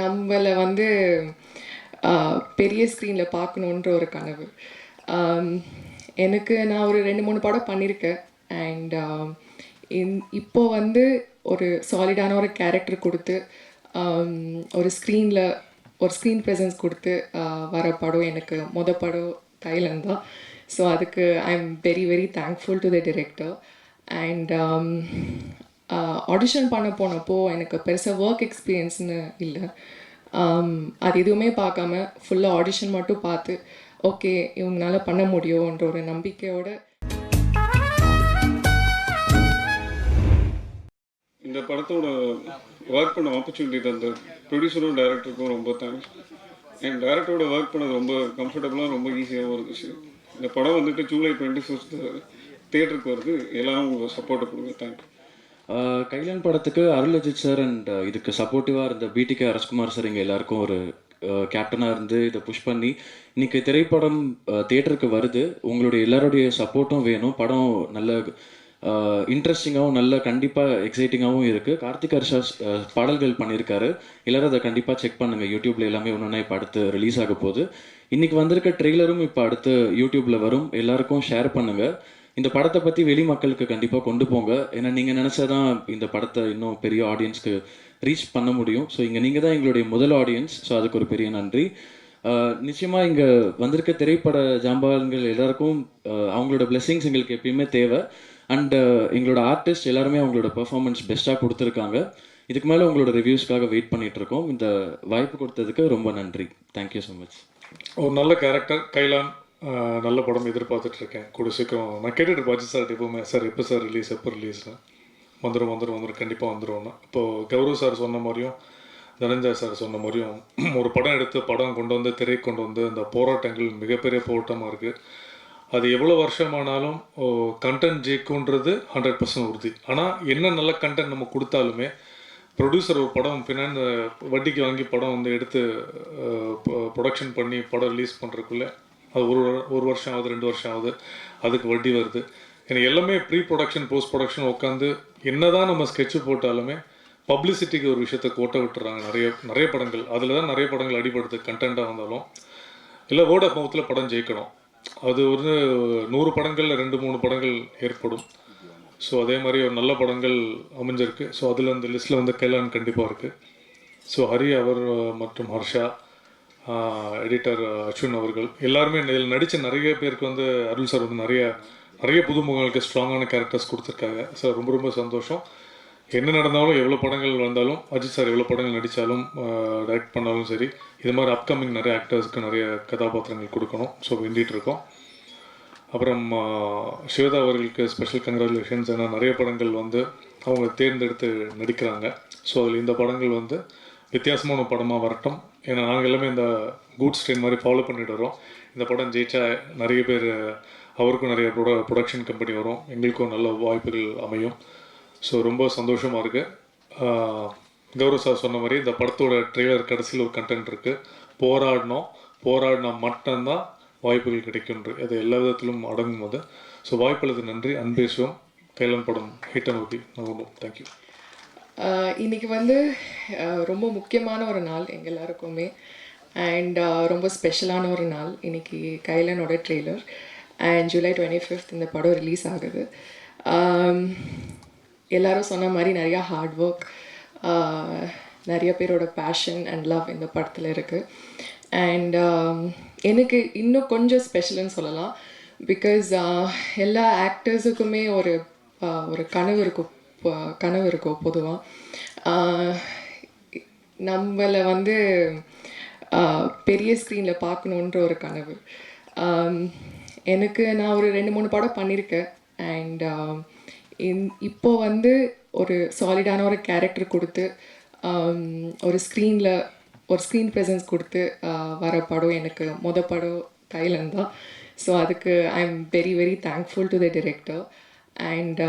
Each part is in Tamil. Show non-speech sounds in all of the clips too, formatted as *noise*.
நம்மளை வந்து பெரிய ஸ்க்ரீனில் பார்க்கணுன்ற ஒரு கனவு. எனக்கு நான் ஒரு ரெண்டு மூணு படம் பண்ணியிருக்கேன் அண்ட் இன் இப்போ வந்து ஒரு சாலிடான ஒரு கேரக்டர் கொடுத்து ஒரு ஸ்க்ரீனில் ஒரு ஸ்க்ரீன் ப்ரெசன்ஸ் கொடுத்து வர படம் எனக்கு மொத படம் தைலண்ட் தான். ஸோ அதுக்கு I am very very thankful to the director and audition பண்ண போனப்போ எனக்கு பெருசாக ஒர்க் எக்ஸ்பீரியன்ஸ்னு இல்லை. அது எதுவுமே பார்க்காம ஃபுல்லாக ஆடிஷன் மட்டும் பார்த்து ஓகே இவங்களால பண்ண முடியும்ன்ற ஒரு நம்பிக்கையோட இந்த படத்தோட ஒர்க் பண்ண ஆப்பர்ச்சுனிட்டி தந்த ப்ரொடியூசரும் டைரக்டருக்கும் ரொம்ப தேங்க்ஸ் என் டைரக்டரோட ஒர்க் பண்ணது ரொம்ப கம்ஃபர்டபுளாக ரொம்ப ஈஸியாகவும் இருந்துச்சு. இந்த படம் வந்துட்டு ஜூலை டுவெண்ட்டி ஃபிஃப்த் தேட்டருக்கு வருது. எல்லாரும் உங்களுக்கு சப்போர்ட்டை கொடுங்க. தேங்க்யூ கைலான் படத்துக்கு அருள் அஜித் சார் அண்ட் இதுக்கு சப்போர்ட்டிவாக இருந்த பிடிகே அரஸ்குமார் சார் இங்கே எல்லாருக்கும் ஒரு கேப்டனாக இருந்து இதை புஷ் பண்ணி இன்னைக்கு திரைப்படம் தேட்டருக்கு வருது. உங்களுடைய எல்லாருடைய சப்போர்ட்டும் வேணும். படம் நல்ல இன்ட்ரெஸ்டிங்காகவும் நல்ல கண்டிப்பாக எக்ஸைட்டிங்காகவும் இருக்குது கார்த்திக் ஹர்ஷா பாடல்கள் பண்ணியிருக்காரு. எல்லாரும் அதை கண்டிப்பாக செக் பண்ணுங்கள் யூடியூப்பில் எல்லாமே ஒன்று இப்போ அடுத்து ரிலீஸ் ஆக போகுது. இன்றைக்கி வந்திருக்க ட்ரெய்லரும் இப்போ அடுத்து யூடியூப்பில் வரும். எல்லாருக்கும் ஷேர் பண்ணுங்கள் இந்த படத்தை பற்றி வெளி மக்களுக்கு கண்டிப்பாக கொண்டு போங்க. ஏன்னா நீங்கள் நினச்சாதான் இந்த படத்தை இன்னும் பெரிய ஆடியன்ஸ்க்கு ரீச் பண்ண முடியும். ஸோ இங்கே நீங்கள் தான் எங்களுடைய முதல் ஆடியன்ஸ் ஸோ அதுக்கு ஒரு பெரிய நன்றி. நிச்சயமாக இங்கே வந்திருக்க திரைப்பட ஜாம்பான்கள் எல்லாருக்கும் அவங்களோட blessings எங்களுக்கு எப்பயுமே தேவை. அண்டு எங்களோட ஆர்டிஸ்ட் எல்லாருமே அவங்களோட பெர்ஃபார்மன்ஸ் பெஸ்ட்டாக கொடுத்துருக்காங்க. இதுக்கு மேலே உங்களோட ரிவ்யூஸ்க்காக வெயிட் பண்ணிகிட்ருக்கோம் இந்த வாய்ப்பு கொடுத்ததுக்கு ரொம்ப நன்றி. தேங்க்யூ ஸோ மச் ஒரு நல்ல கேரக்டர் கைலான் நல்ல படம் எதிர்பார்த்துட்டு இருக்கேன் கூட சீக்கிரம் நான் கேட்டுட்டு இருப்பேன் அஜித் சார் எப்பவுமே சார் எப்போ சார் ரிலீஸ் எப்போ ரிலீஸ்னு வந்துடும் வந்துடும் வந்துடும் கண்டிப்பாக வந்துடும்னா இப்போது கௌரவ் சார் சொன்ன மாதிரியும் தனஞ்சய் சார் சொன்ன மாதிரியும் *clears throat* ஒரு படம் எடுத்து படம் கொண்டு வந்து திரை கொண்டு வந்து அந்த போராட்டங்கள் மிகப்பெரிய போராட்டமாக இருக்குது அது எவ்வளோ வருஷமானாலும் கண்டென்ட் ஜெயிக்குன்றது ஹண்ட்ரட் பர்சன்ட் உறுதி. ஆனால் என்ன நல்ல கண்டென்ட் நம்ம கொடுத்தாலுமே ப்ரொடியூசர் ஒரு படம் பின்னாடி வட்டிக்கு வாங்கி படம் வந்து எடுத்து ப்ரொடக்ஷன் பண்ணி படம் ரிலீஸ் பண்ணுறதுக்குள்ளே அது ஒரு ஒரு வருஷம் ஆகுது ரெண்டு வருஷம் ஆகுது அதுக்கு வட்டி வருது. எனக்கு எல்லாமே ப்ரீ ப்ரொடக்ஷன் போஸ்ட் ப்ரொடக்ஷன் உட்காந்து என்னதான் நம்ம ஸ்கெட்ச் போட்டாலுமே பப்ளிசிட்டிக்கு ஒரு விஷயத்த கோட்டை விட்டுறாங்க. நிறைய நிறைய படங்கள். அதில் தான் நிறைய படங்கள் அடிபடுது கண்டென்ட்டாக வந்தாலும். இல்லை வேர்ட் ஆஃப் மவுத்தில் படம் ஜெயிக்கணும். அது வந்து நூறு படங்களில் ரெண்டு மூணு படங்கள் ஏற்படும். ஸோ அதே மாதிரி ஒரு நல்ல படங்கள் அமைஞ்சிருக்கு. ஸோ அதில் அந்த லிஸ்ட்டில் வந்து கைலான் கண்டிப்பாக இருக்குது ஸோ ஹரி அவர் மற்றும் ஹர்ஷா எடிட்டர் அஸ்வின் அவர்கள். எல்லாருமே இதில் நடித்த நிறைய பேருக்கு வந்து அருள் சார் வந்து நிறைய நிறைய புதுமுகங்களுக்கு ஸ்ட்ராங்கான கேரக்டர்ஸ் கொடுத்துருக்காங்க. சார் ரொம்ப ரொம்ப சந்தோஷம். என்ன நடந்தாலும் எவ்வளோ படங்கள் வந்தாலும் அஜித் சார் எவ்வளோ படங்கள் நடித்தாலும் டைரக்ட் பண்ணாலும் சரி இது மாதிரி அப்கமிங் நிறைய ஆக்டர்ஸ்க்கு நிறைய கதாபாத்திரங்கள் கொடுக்கணும். ஸோ வேண்டிகிட்டு இருக்கோம். அப்புறம் சிவதா அவர்களுக்கு ஸ்பெஷல் கங்க்ராச்சுலேஷன்ஸ் ஏன்னா நிறைய படங்கள் வந்து அவங்க தேர்ந்தெடுத்து நடிக்கிறாங்க. ஸோ அதில் இந்த படங்கள் வந்து வித்தியாசமான படமாக வரட்டும். ஏன்னா நாங்கள் எல்லாமே இந்த கூட்ஸ் ட்ரெயின் மாதிரி ஃபாலோ பண்ணிட்டு வரோம். இந்த படம் ஜெயிச்சா நிறைய பேர் அவருக்கும் நிறைய ப்ரொட ப்ரொடக்ஷன் கம்பெனி வரும். எங்களுக்கும் நல்ல வாய்ப்புகள் அமையும். ஸோ ரொம்ப சந்தோஷமாக இருக்குது கௌரவ் சார் சொன்ன மாதிரி இந்த படத்தோட ட்ரெய்லர் கடைசியில் ஒரு கண்டென்ட் இருக்குது போராடினோம் போராடினா மட்டும்தான் வாய்ப்புகள் கிடைக்கும்ன்று அது எல்லா விதத்திலும் அடங்கும் அது. ஸோ வாய்ப்புள்ளது நன்றி. அன்பேசுவோம் கைலன் படம் ஹிட்டன் நோக்கி நகரும் தேங்க்யூ இன்றைக்கி இன்னைக்கு வந்து ரொம்ப முக்கியமான ஒரு நாள் எங்கள் எல்லாருக்குமே. அண்ட் ரொம்ப ஸ்பெஷலான ஒரு நாள் இன்றைக்கி கைலனோட trailer. And July twenty fifth இந்த படம் ரிலீஸ் ஆகுது. ஆம், எல்லாரும் சொன்ன மாதிரி நிறையா ஹார்ட் ஒர்க் நிறைய பேரோட பேஷன் அண்ட் லவ் இந்த படத்தில் இருக்குது அண்ட் எனக்கு இன்னும் கொஞ்சம் ஸ்பெஷல்னு சொல்லலாம். பிகாஸ் எல்லா ஆக்டர்ஸுக்குமே ஒரு ஒரு கனவு இருக்கும். கனவு இருக்கும் பொதுவாக நம்மளை வந்து பெரிய ஸ்க்ரீனில் பார்க்கணுன்ற ஒரு கனவு. எனக்கு நான் ஒரு ரெண்டு மூணு படம் பண்ணியிருக்கேன் அண்ட் இன் இப்போ வந்து ஒரு சாலிடான ஒரு கேரக்டர் கொடுத்து ஒரு ஸ்க்ரீனில் ஒரு ஸ்க்ரீன் ப்ரெசன்ஸ் கொடுத்து வர படம் எனக்கு மொத படம் தைலண்ட் தான். ஸோ அதுக்கு I am very very thankful to the director and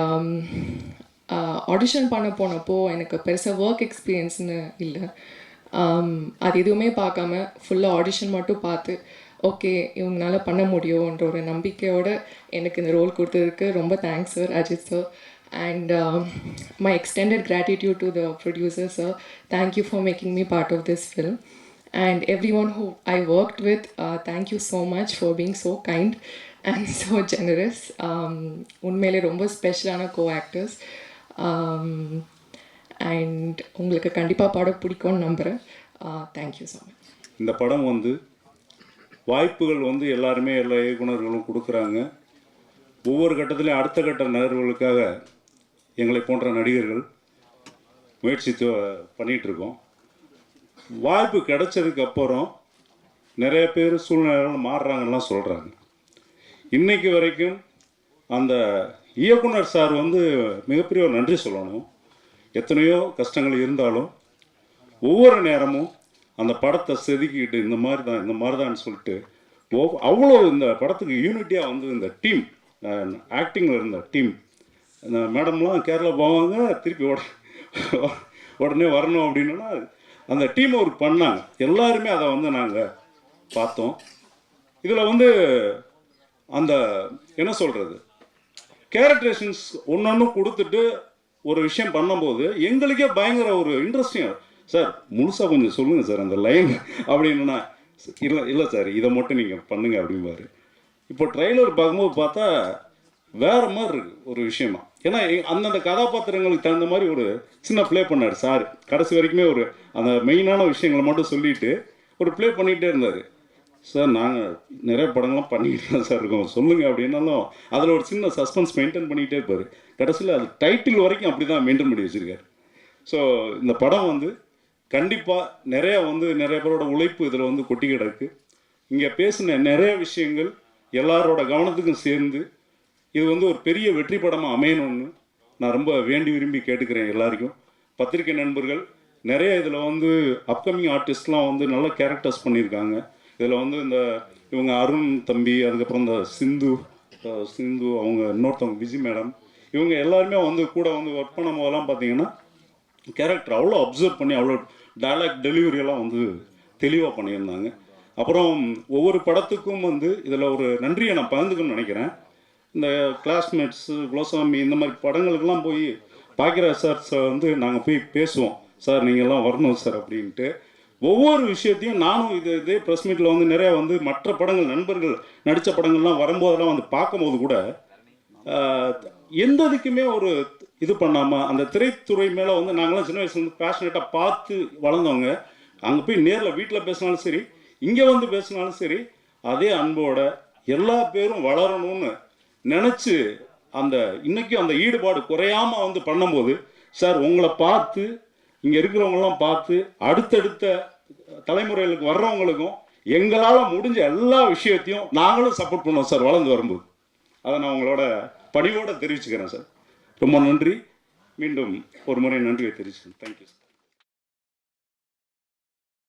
audition பண்ண போனப்போ எனக்கு பெருசாக ஒர்க் எக்ஸ்பீரியன்ஸ்னு இல்லை அது எதுவுமே பார்க்காம ஃபுல்லாக ஆடிஷன் மட்டும் பார்த்து ஓகே இவங்களால பண்ண முடியும்ன்ற ஒரு நம்பிக்கையோடு எனக்கு இந்த ரோல் கொடுத்ததுக்கு ரொம்ப thanks sir Ajith sir and my extended gratitude to the producer sir thank you for making me part of this film and everyone I I with, with thank you so much for being so and so generous உண்மையிலே ரொம்ப ஸ்பெஷலான கோ ஆக்டர்ஸ் Um, அண்ட் உங்களுக்கு கண்டிப்பாக படம் பிடிக்கும்னு நம்புகிறேன் தேங்க்யூ ஸோ மச் இந்த படம் வந்து வாய்ப்புகள் வந்து எல்லாருமே எல்லா இயக்குனர்களும் கொடுக்குறாங்க. ஒவ்வொரு கட்டத்திலையும் அடுத்த கட்ட நகர்வுகளுக்காக எங்களை போன்ற நடிகர்கள் முயற்சித்து பண்ணிகிட்ருக்கோம் வாய்ப்பு கிடைச்சதுக்கு அப்புறம் நிறைய பேர் சூழ்நிலைகள் மாறுறாங்கலாம் சொல்கிறாங்க இன்னைக்கு வரைக்கும் அந்த இயக்குனர் சார் வந்து மிகப்பெரிய ஒரு நன்றி சொல்லணும். எத்தனையோ கஷ்டங்கள் இருந்தாலும் ஒவ்வொரு நேரமும் அந்த படத்தை செதுக்கிட்டு இந்த மாதிரி தான் இந்த மாதிரி தான் சொல்லிட்டு ஒவ்- அவ்வளோ இந்த படத்துக்கு யூனிட்டியாக வந்து இந்த டீம் ஆக்டிங்கில் இருந்த டீம் இந்த மேடம்லாம் கேரளா போவாங்க திருப்பி உட உடனே வரணும் அப்படின்னா அந்த டீம் ஒர்க் பண்ணாங்க. எல்லாருமே அதை வந்து நாங்கள் பார்த்தோம். இதில் வந்து அந்த என்ன சொல்கிறது கேரக்டரேஷன்ஸ் ஒன்று கொடுத்துட்டு ஒரு விஷயம் பண்ணும்போது எங்களுக்கே பயங்கர ஒரு இன்ட்ரெஸ்டிங் சார் முழுசாக கொஞ்சம் சொல்லுங்கள் சார் அந்த லைன் அப்படின்னா. இல்லை இல்லை சார் இதை மட்டும் நீங்கள் பண்ணுங்க அப்படிம்பாரு. இப்போ ட்ரெய்லர் பார்க்கும்போது பார்த்தா வேற மாதிரி இருக்கு ஒரு விஷயமா. ஏன்னா அந்தந்த கதாபாத்திரங்களுக்கு தகுந்த மாதிரி ஒரு சின்ன ப்ளே பண்ணார் சார். கடைசி வரைக்குமே ஒரு அந்த மெயினான விஷயங்களை மட்டும் சொல்லிட்டு ஒரு ப்ளே பண்ணிகிட்டே இருந்தார். சார் நாங்கள் நிறைய படங்கள்லாம் பண்ணிக்கிட்டு தான் சார் இருக்கோம். சொல்லுங்கள் அப்படின்னாலும் அதில் ஒரு சின்ன சஸ்பென்ஸ் மெயின்டைன் பண்ணிக்கிட்டே இருப்பார். கடைசியில் அது டைட்டில் வரைக்கும் அப்படி தான் மெயின்டைன் பண்ணி வச்சுருக்காரு. ஸோ இந்த படம் வந்து கண்டிப்பாக நிறைய வந்து நிறைய பேரோட உழைப்பு இதில் வந்து கொட்டி கிடக்கு. இங்கே பேசின நிறைய விஷயங்கள் எல்லாரோட கவனத்துக்கும் சேர்ந்து இது வந்து ஒரு பெரிய வெற்றி படமாக அமையணும்னு நான் ரொம்ப வேண்டி விரும்பி கேட்டுக்கிறேன் எல்லாருக்கும். பத்திரிகை நண்பர்கள் நிறைய இதில் வந்து அப்கமிங் ஆர்டிஸ்ட்லாம் வந்து நல்ல கேரக்டர்ஸ் பண்ணியிருக்காங்க. இதில் வந்து இந்த இவங்க அருண் தம்பி அதுக்கப்புறம் இந்த சிந்து சிந்து அவங்க இன்னொருத்தவங்க விஜி மேடம் இவங்க எல்லாருமே வந்து கூட வந்து ஒர்க் பண்ணும் போதெல்லாம் பார்த்தீங்கன்னா கேரக்டர் அவ்வளோ அப்சர்வ் பண்ணி அவ்வளோ டைலாக் டெலிவரியெல்லாம் வந்து தெளிவாக பண்ணியிருந்தாங்க. அப்புறம் ஒவ்வொரு படத்துக்கும் வந்து இதில் ஒரு நன்றியை நான் பகிர்ந்துக்கணும்னு நினைக்கிறேன். இந்த கிளாஸ்மேட்ஸு குலசாமி இந்த மாதிரி படங்களுக்கெல்லாம் போய் பாக்கியராஜ் சார் சார் வந்து நாங்கள் போய் பேசுவோம். சார் நீங்கள்லாம் வரணும் சார் அப்படின்ட்டு. ஒவ்வொரு விஷயத்தையும் நானும் இது இதே ப்ரெஸ் மீட்டில் வந்து நிறையா வந்து மற்ற படங்கள் நண்பர்கள் நடித்த படங்கள்லாம் வரும்போதெல்லாம் வந்து பார்க்கும்போது கூட ஆஹ், எந்த இதுக்குமே ஒரு இது பண்ணாமல் அந்த திரைத்துறை மேலே வந்து நாங்களாம் சின்ன வயசுலேருந்து பேஷனேட்டாக பார்த்து வளர்ந்தவங்க அங்கே போய் நேரில் வீட்டில் பேசினாலும் சரி இங்கே வந்து பேசினாலும் சரி அதே அன்போட எல்லா பேரும் வளரணும்னு நினச்சி அந்த இன்றைக்கும் அந்த ஈடுபாடு குறையாமல் வந்து பண்ணும்போது சார் உங்களை பார்த்து இங்கே இருக்கிறவங்களாம் பார்த்து அடுத்தடுத்த தலைமுறைகளுக்கு வர்றவங்களுக்கும் எங்களால் முடிஞ்ச எல்லா விஷயத்தையும் நாங்களும் சப்போர்ட் பண்ணுவோம் சார் வளர்ந்து வரும்போது. அதை நான் உங்களோட பணிவோடு தெரிவிச்சுக்கிறேன் சார். ரொம்ப நன்றி. மீண்டும் ஒரு முறை நன்றியை தெரிவிச்சுக்கிறேன். Thank you sir